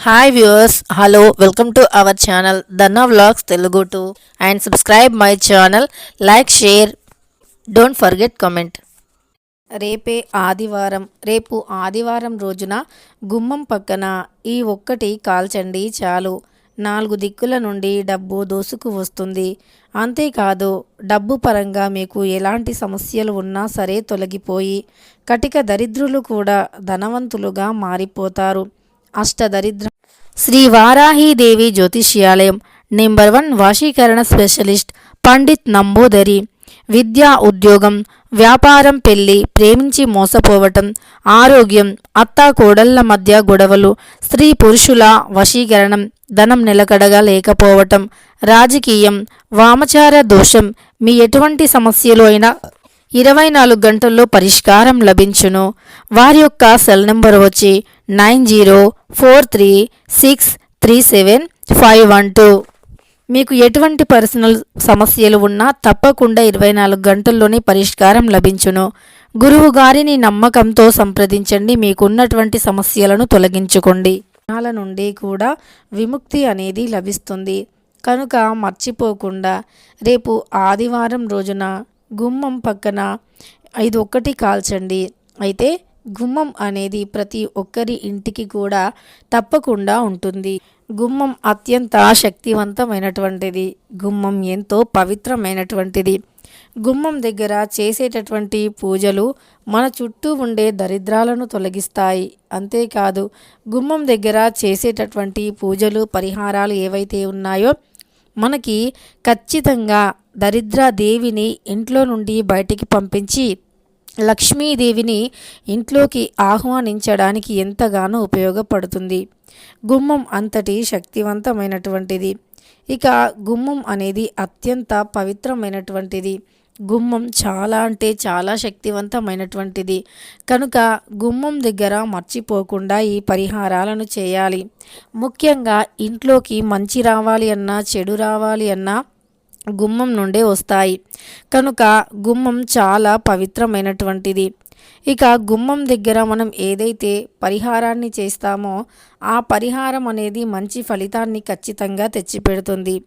Hi viewers hello welcome to our channel Danna vlogs Telugu to and subscribe my channel like share don't forget comment రేపే ఆదివారం రేపు ఆదివారం రోజున గుమ్మం పక్కన ఈ ఒక్కటి కాల్చండి చాలు. నాలుగు దిక్కుల నుండి డబ్బు దోసుకు వస్తుంది. అంతేకాదు డబ్బు పరంగా మీకు ఎలాంటి సమస్యలు ఉన్నా సరే తొలగిపోయి కటిక దరిద్రులు కూడా ధనవంతులుగా మారిపోతారు. అష్టదరిద్ర శ్రీ వారాహీదేవి జ్యోతిష్యాలయం. నెంబర్ వన్ వాషీకరణ స్పెషలిస్ట్ పండిత్ నంబూదరి. విద్యా ఉద్యోగం వ్యాపారం పెళ్ళి ప్రేమించి మోసపోవటం ఆరోగ్యం అత్తా కోడళ్ళ మధ్య గొడవలు స్త్రీ పురుషుల వశీకరణం ధనం నిలకడగా లేకపోవటం రాజకీయం వామచార దోషం మీ ఎటువంటి సమస్యలు అయినా ఇరవై నాలుగు గంటల్లో పరిష్కారం లభించును. వారి యొక్క సెల్ నెంబర్ వచ్చి nine zero four three six three seven five one two. మీకు ఎటువంటి పర్సనల్ సమస్యలు ఉన్నా తప్పకుండా ఇరవై నాలుగు గంటల్లోనే పరిష్కారం లభించును. గురువు గారిని నమ్మకంతో సంప్రదించండి. మీకున్నటువంటి సమస్యలను తొలగించుకోండి. నాల నుండి కూడా విముక్తి అనేది లభిస్తుంది. కనుక మర్చిపోకుండా రేపు ఆదివారం రోజున గుమ్మం పక్కన ఐదు ఒక్కటి కాల్చండి. అయితే గుమ్మం అనేది ప్రతి ఒక్కరి ఇంటికి కూడా తప్పకుండా ఉంటుంది. గుమ్మం అత్యంత శక్తివంతమైనటువంటిది. గుమ్మం ఎంతో పవిత్రమైనటువంటిది. గుమ్మం దగ్గర చేసేటటువంటి పూజలు మన చుట్టూ ఉండే దరిద్రాలను తొలగిస్తాయి. అంతేకాదు గుమ్మం దగ్గర చేసేటటువంటి పూజలు పరిహారాలు ఏవైతే ఉన్నాయో మనకి ఖచ్చితంగా దరిద్ర దేవిని ఇంట్లో నుండి బయటికి పంపించి లక్ష్మీదేవిని ఇంట్లోకి ఆహ్వానించడానికి ఎంతగానో ఉపయోగపడుతుంది. గుమ్మం అంతటి శక్తివంతమైనటువంటిది. ఇక గుమ్మం అనేది అత్యంత పవిత్రమైనటువంటిది. గుమ్మం చాలా అంటే చాలా శక్తివంతమైనటువంటిది. కనుక గుమ్మం దగ్గర మర్చిపోకుండా ఈ పరిహారాలను చేయాలి. ముఖ్యంగా ఇంట్లోకి మంచి రావాలి అన్నా చెడు రావాలి అన్నా గుమ్మం నుండే వస్తాయి. కనుక గుమ్మం చాలా పవిత్రమైనటువంటిది. ఇక గుమ్మం దగ్గర మనం ఏదైతే పరిహారాన్ని చేస్తామో ఆ పరిహారం అనేది మంచి ఫలితాన్ని ఖచ్చితంగా తెచ్చిపెడుతుంది.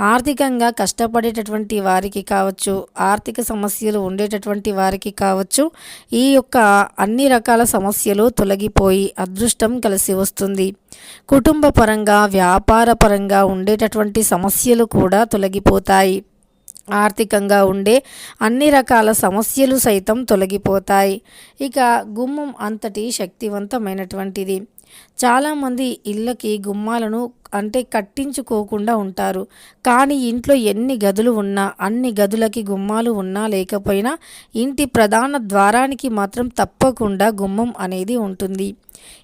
ఆర్థికంగా కష్టపడేటటువంటి వారికి కావచ్చు ఆర్థిక సమస్యలు ఉండేటటువంటి వారికి కావచ్చు ఈ యొక్క అన్ని రకాల సమస్యలు తొలగిపోయి అదృష్టం కలిసి వస్తుంది. కుటుంబ పరంగా వ్యాపార పరంగా ఉండేటటువంటి సమస్యలు కూడా తొలగిపోతాయి. ఆర్థికంగా ఉండే అన్ని రకాల సమస్యలు సైతం తొలగిపోతాయి. ఇక గుమ్మం అంతటి శక్తివంతమైనటువంటిది. చాలామంది ఇళ్ళకి గుమ్మాలను అంటే కట్టించుకోకుండా ఉంటారు. కానీ ఇంట్లో ఎన్ని గదులు ఉన్నా అన్ని గదులకి గుమ్మాలు ఉన్నా లేకపోయినా ఇంటి ప్రధాన ద్వారానికి మాత్రం తప్పకుండా గుమ్మం అనేది ఉంటుంది.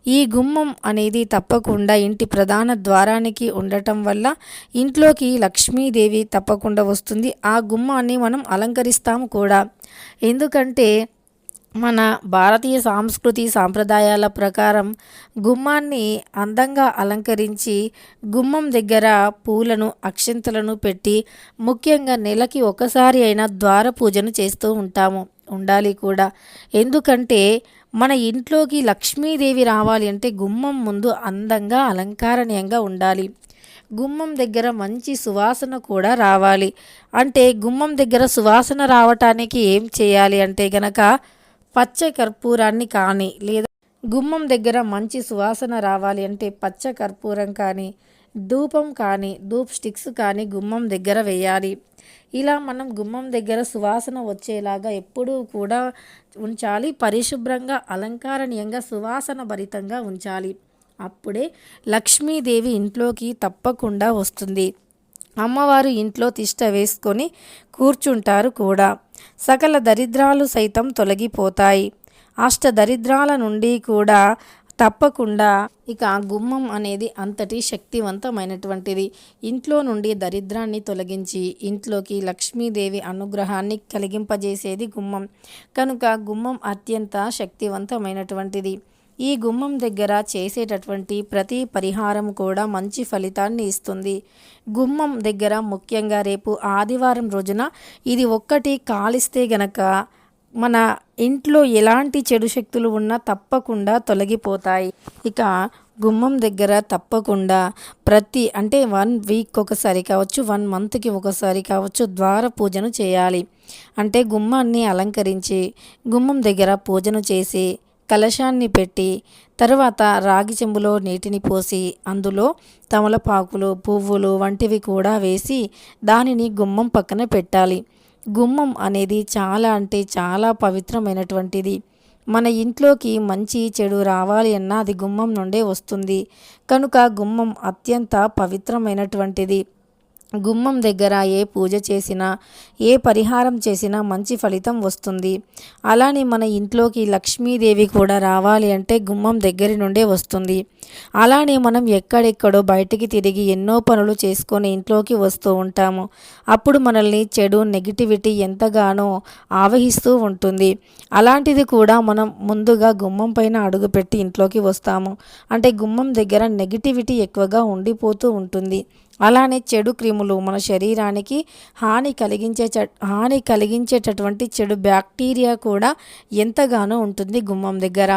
ఈ గుమ్మం అనేది తప్పకుండా ఇంటి ప్రధాన ద్వారానికి ఉండటం వల్ల ఇంట్లోకి లక్ష్మీదేవి తప్పకుండా వస్తుంది. ఆ గుమ్మాన్ని మనం అలంకరిస్తాము కూడా. ఎందుకంటే మన భారతీయ సాంస్కృతి సాంప్రదాయాల ప్రకారం గుమ్మాన్ని అందంగా అలంకరించి గుమ్మం దగ్గర పూలను అక్షంతలను పెట్టి ముఖ్యంగా నెలకి ఒకసారి అయినా ద్వార పూజను చేస్తూ ఉంటాము ఉండాలి కూడా. ఎందుకంటే మన ఇంట్లోకి లక్ష్మీదేవి రావాలి అంటే గుమ్మం ముందు అందంగా అలంకారణీయంగా ఉండాలి. గుమ్మం దగ్గర మంచి సువాసన కూడా రావాలి. అంటే గుమ్మం దగ్గర సువాసన రావటానికి ఏం చేయాలి అంటే గనక పచ్చ కర్పూరాన్ని కానీ లేదా గుమ్మం దగ్గర మంచి సువాసన రావాలి అంటే పచ్చ కర్పూరం కానీ ధూపం కానీ ధూప్ స్టిక్స్ కానీ గుమ్మం దగ్గర వేయాలి. ఇలా మనం గుమ్మం దగ్గర సువాసన వచ్చేలాగా ఎప్పుడూ కూడా ఉంచాలి. పరిశుభ్రంగా అలంకారణీయంగా సువాసన భరితంగా ఉంచాలి. అప్పుడే లక్ష్మీదేవి ఇంట్లోకి తప్పకుండా వస్తుంది. అమ్మవారు ఇంట్లో తిష్ట వేసుకొని కూర్చుంటారు కూడా. సకల దరిద్రాలు సైతం తొలగిపోతాయి. అష్ట దరిద్రాల నుండి కూడా తప్పకుండా ఇక గుమ్మం అనేది అంతటి శక్తివంతమైనటువంటిది. ఇంట్లో నుండి దరిద్రాన్ని తొలగించి ఇంట్లోకి లక్ష్మీదేవి అనుగ్రహాన్ని కలిగింపజేసేది గుమ్మం. కనుక గుమ్మం అత్యంత శక్తివంతమైనటువంటిది. ఈ గుమ్మం దగ్గర చేసేటటువంటి ప్రతి పరిహారం కూడా మంచి ఫలితాన్ని ఇస్తుంది. గుమ్మం దగ్గర ముఖ్యంగా రేపు ఆదివారం రోజున ఇది ఒక్కటి కాలిస్తే గనక మన ఇంట్లో ఎలాంటి చెడు శక్తులు ఉన్నా తప్పకుండా తొలగిపోతాయి. ఇక గుమ్మం దగ్గర తప్పకుండా ప్రతి అంటే వన్ వీక్ ఒకసారి కావచ్చు వన్ మంత్కి ఒకసారి కావచ్చు ద్వార పూజను చేయాలి. అంటే గుమ్మాన్ని అలంకరించి గుమ్మం దగ్గర పూజను చేసి కలశాన్ని పెట్టి తరువాత రాగి చెంబులో నీటిని పోసి అందులో తమలపాకులు పువ్వులు వంటివి కూడా వేసి దానిని గుమ్మం పక్కన పెట్టాలి. గుమ్మం అనేది చాలా అంటే చాలా పవిత్రమైనటువంటిది. మన ఇంట్లోకి మంచి చెడు రావాలి అన్నా అది గుమ్మం నుండే వస్తుంది. కనుక గుమ్మం అత్యంత పవిత్రమైనటువంటిది. గుమ్మం దగ్గర ఏ పూజ చేసినా ఏ పరిహారం చేసినా మంచి ఫలితం వస్తుంది. అలానే మన ఇంట్లోకి లక్ష్మీదేవి కూడా రావాలి అంటే గుమ్మం దగ్గర నుండే వస్తుంది. అలానే మనం ఎక్కడెక్కడో బయటికి తిరిగి ఎన్నో పనులు చేసుకొని ఇంట్లోకి వస్తూ ఉంటాము. అప్పుడు మనల్ని చెడు నెగిటివిటీ ఎంతగానో ఆవహిస్తూ ఉంటుంది. అలాంటిది కూడా మనం ముందుగా గుమ్మం పైన అడుగుపెట్టి ఇంట్లోకి వస్తాము. అంటే గుమ్మం దగ్గర నెగిటివిటీ ఎక్కువగా ఉండిపోతూ ఉంటుంది. అలానే చెడు క్రిములు మన శరీరానికి హాని కలిగించే హాని కలిగించేటటువంటి చెడు బ్యాక్టీరియా కూడా ఎంతగానో ఉంటుంది గుమ్మం దగ్గర.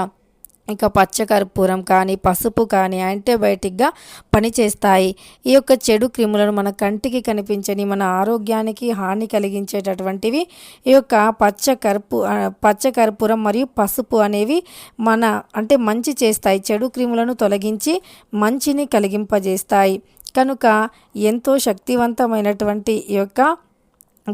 ఇంకా పచ్చకర్పూరం కానీ పసుపు కానీ యాంటీబయాటిక్గా పనిచేస్తాయి. ఈ యొక్క చెడు క్రిములను మన కంటికి కనిపించని మన ఆరోగ్యానికి హాని కలిగించేటటువంటివి ఈ యొక్క పచ్చ కర్పూ పచ్చకర్పూరం మరియు పసుపు అనేవి మన అంటే మంచి చేస్తాయి. చెడు క్రిములను తొలగించి మంచిని కలిగింపజేస్తాయి. కనుక ఎంతో శక్తివంతమైనటువంటి ఈ యొక్క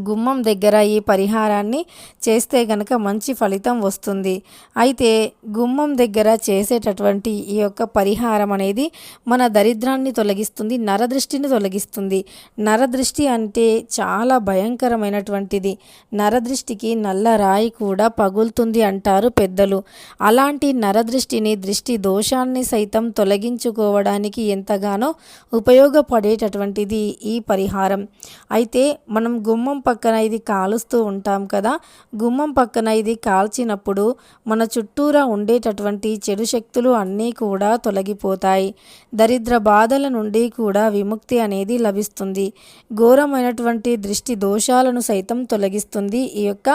గుమ్మం దగ్గర ఈ పరిహారాన్ని చేస్తే గనక మంచి ఫలితం వస్తుంది. అయితే గుమ్మం దగ్గర చేసేటటువంటి ఈ యొక్క పరిహారం అనేది మన దరిద్రాన్ని తొలగిస్తుంది నరదృష్టిని తొలగిస్తుంది. నరదృష్టి అంటే చాలా భయంకరమైనటువంటిది. నరదృష్టికి నల్ల రాయి కూడా పగులుతుంది అంటారు పెద్దలు. అలాంటి నరదృష్టిని దృష్టి దోషాన్ని సైతం తొలగించుకోవడానికి ఎంతగానో ఉపయోగపడేటటువంటిది ఈ పరిహారం. అయితే మనం గుమ్మం పక్కన ఇది కాలుస్తూ ఉంటాం కదా. గుమ్మం పక్కన ఇది కాల్చినప్పుడు మన చుట్టూరా ఉండేటటువంటి చెడు శక్తులు అన్నీ కూడా తొలగిపోతాయి. దరిద్ర బాధల నుండి కూడా విముక్తి అనేది లభిస్తుంది. ఘోరమైనటువంటి దృష్టి దోషాలను సైతం తొలగిస్తుంది ఈ యొక్క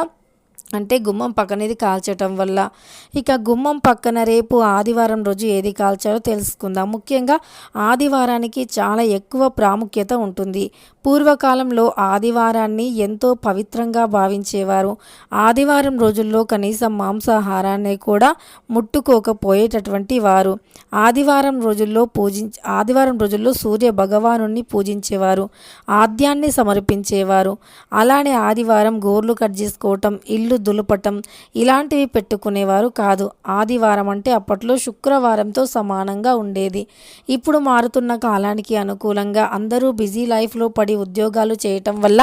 అంటే గుమ్మం పక్కనది కాల్చటం వల్ల. ఇక గుమ్మం పక్కన రేపు ఆదివారం రోజు ఏది కాల్చాలో తెలుసుకుందాం. ముఖ్యంగా ఆదివారానికి చాలా ఎక్కువ ప్రాముఖ్యత ఉంటుంది. పూర్వకాలంలో ఆదివారాన్ని ఎంతో పవిత్రంగా భావించేవారు. ఆదివారం రోజుల్లో కనీసం మాంసాహారాన్ని కూడా ముట్టుకోకపోయేటటువంటి వారు. ఆదివారం రోజుల్లో పూజించ ఆదివారం రోజుల్లో సూర్య భగవాను పూజించేవారు. ఆద్యాన్ని సమర్పించేవారు. అలానే ఆదివారం గోర్లు కట్ చేసుకోవటం ఇల్లు దులపటం ఇలాంటివి పెట్టుకునేవారు కాదు. ఆదివారం అంటే అప్పట్లో శుక్రవారంతో సమానంగా ఉండేది. ఇప్పుడు మారుతున్న కాలానికి అనుకూలంగా అందరూ బిజీ లైఫ్లో పడి ఉద్యోగాలు చేయటం వల్ల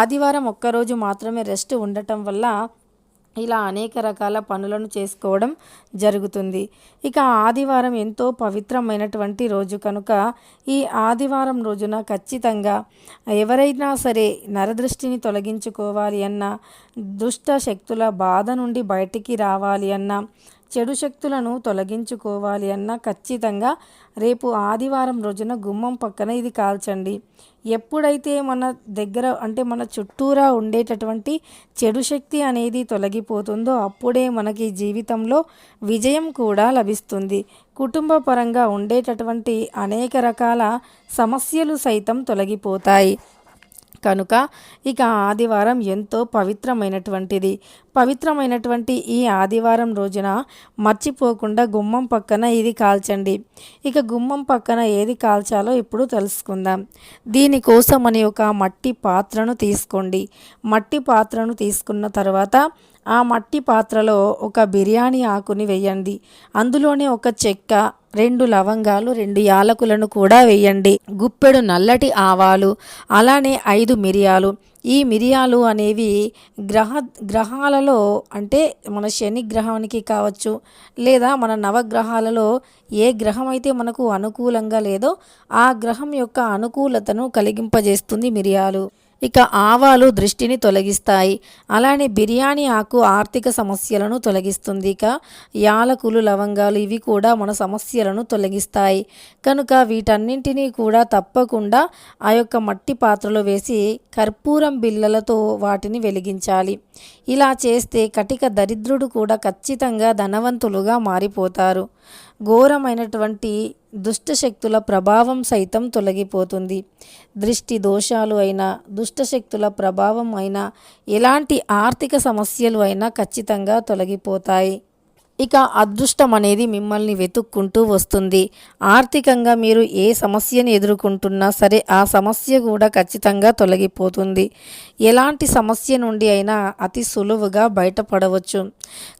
ఆదివారం ఒక్కరోజు మాత్రమే రెస్ట్ ఉండటం వల్ల ఇలా అనేక రకాల పనులను చేసుకోవడం జరుగుతుంది. ఇక ఆదివారం ఎంతో పవిత్రమైనటువంటి రోజు కనుక ఈ ఆదివారం రోజున ఖచ్చితంగా ఎవరైనా సరే నరదృష్టిని తొలగించుకోవాలి అన్న దుష్ట శక్తుల బాధ నుండి బయటికి రావాలి అన్న చెడు శక్తులను తొలగించుకోవాలి అన్న ఖచ్చితంగా రేపు ఆదివారం రోజున గుమ్మం పక్కన ఇది కాల్చండి. ఎప్పుడైతే మన దగ్గర అంటే మన చుట్టూరా ఉండేటటువంటి చెడు శక్తి అనేది తొలగిపోతుందో అప్పుడే మనకి జీవితంలో విజయం కూడా లభిస్తుంది. కుటుంబ పరంగా ఉండేటటువంటి అనేక రకాల సమస్యలు సైతం తొలగిపోతాయి. కనుక ఇక ఆదివారం ఎంతో పవిత్రమైనటువంటిది. పవిత్రమైనటువంటి ఈ ఆదివారం రోజున మర్చిపోకుండా గుమ్మం పక్కన ఇది కాల్చండి. ఇక గుమ్మం పక్కన ఏది కాల్చాలో ఇప్పుడు తెలుసుకుందాం. దీనికోసం అని ఒక మట్టి పాత్రను తీసుకోండి. మట్టి పాత్రను తీసుకున్న తర్వాత ఆ మట్టి పాత్రలో ఒక బిర్యానీ ఆకుని వేయండి. అందులోనే ఒక చెక్క రెండు లవంగాలు రెండు యాలకులను కూడా వేయండి. గుప్పెడు నల్లటి ఆవాలు అలానే ఐదు మిరియాలు. ఈ మిరియాలు అనేవి గ్రహ గ్రహాలలో అంటే మన శని గ్రహానికి కావచ్చు లేదా మన నవగ్రహాలలో ఏ గ్రహం అయితే మనకు అనుకూలంగా లేదో ఆ గ్రహం యొక్క అనుకూలతను కలిగింపజేస్తుంది మిరియాలు. ఇక ఆవాలు దృష్టిని తొలగిస్తాయి. అలానే బిర్యానీ ఆకు ఆర్థిక సమస్యలను తొలగిస్తుంది. ఇక యాలకులు లవంగాలు ఇవి కూడా మన సమస్యలను తొలగిస్తాయి. కనుక వీటన్నింటినీ కూడా తప్పకుండా ఆ యొక్క మట్టి పాత్రలో వేసి కర్పూరం బిళ్ళలతో వాటిని వెలిగించాలి. ఇలా చేస్తే కటిక దరిద్రుడు కూడా ఖచ్చితంగా ధనవంతులుగా మారిపోతారు. ఘోరమైనటువంటి దుష్ట శక్తుల ప్రభావం సైతం తొలగిపోతుంది. దృష్టి దోషాలు అయినా దుష్టశక్తుల ప్రభావం అయినా ఎలాంటి ఆర్థిక సమస్యలు అయినా ఖచ్చితంగా తొలగిపోతాయి. ఇక అదృష్టం అనేది మిమ్మల్ని వెతుక్కుంటూ వస్తుంది. ఆర్థికంగా మీరు ఏ సమస్యను ఎదుర్కొంటున్నా సరే ఆ సమస్య కూడా ఖచ్చితంగా తొలగిపోతుంది. ఎలాంటి సమస్య నుండి అయినా అతి సులువుగా బయటపడవచ్చు.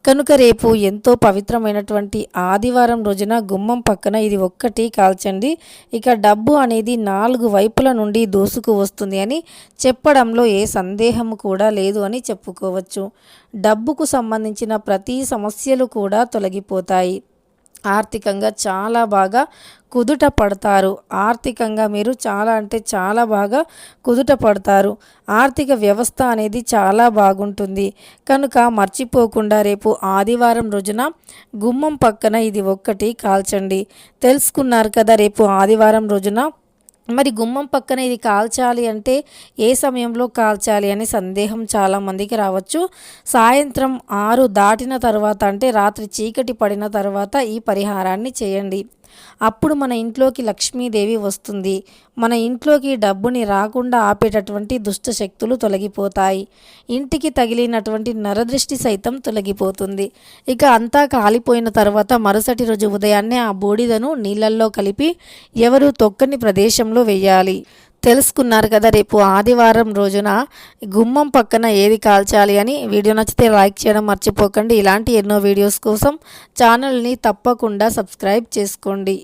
కనుక రేపు ఎంతో పవిత్రమైనటువంటి ఆదివారం రోజున గుమ్మం పక్కన ఇది ఒక్కటి కాల్చండి. ఇక డబ్బు అనేది నాలుగు వైపుల నుండి దూసుకు వస్తుంది అని చెప్పడంలో ఏ సందేహం కూడా లేదు అని చెప్పుకోవచ్చు. డబ్బుకు సంబంధించిన ప్రతి సమస్యలు కూడా కూడా తొలగిపోతాయి. ఆర్థికంగా చాలా బాగా కుదుట పడతారు. ఆర్థికంగా మీరు చాలా అంటే చాలా బాగా కుదుట పడతారు. ఆర్థిక వ్యవస్థ అనేది చాలా బాగుంటుంది. కనుక మర్చిపోకుండా రేపు ఆదివారం రోజున గుమ్మం పక్కన ఇది ఒక్కటి కాల్చండి. తెలుసుకున్నారు కదా రేపు ఆదివారం రోజున మరి గుమ్మం పక్కన ఇది కాల్చాలి అంటే ఏ సమయంలో కాల్చాలి అనే సందేహం చాలామందికి రావచ్చు. సాయంత్రం ఆరు దాటిన తర్వాత అంటే రాత్రి చీకటి పడిన తర్వాత ఈ పరిహారాన్ని చేయండి. అప్పుడు మన ఇంట్లోకి లక్ష్మీదేవి వస్తుంది. మన ఇంట్లోకి డబ్బుని రాకుండా ఆపేటటువంటి దుష్ట శక్తులు తొలగిపోతాయి. ఇంటికి తగిలినటువంటి నరదృష్టి సైతం తొలగిపోతుంది. ఇక అంతా కాలిపోయిన తర్వాత మరుసటి రోజు ఉదయాన్నే ఆ బూడిదను నీళ్ళల్లో కలిపి ఎవరు తొక్కని ప్రదేశంలో వెయ్యాలి తెలుసుకున్నారు కదా రేపు ఆదివారం రోజున గుమ్మం పక్కన ఏది కాల్చాలి అని. వీడియో నచ్చితే లైక్ చేయడం మర్చిపోకండి. ఇలాంటి ఎన్నో వీడియోస్ కోసం ఛానల్ని తప్పకుండా సబ్స్క్రైబ్ చేసుకోండి.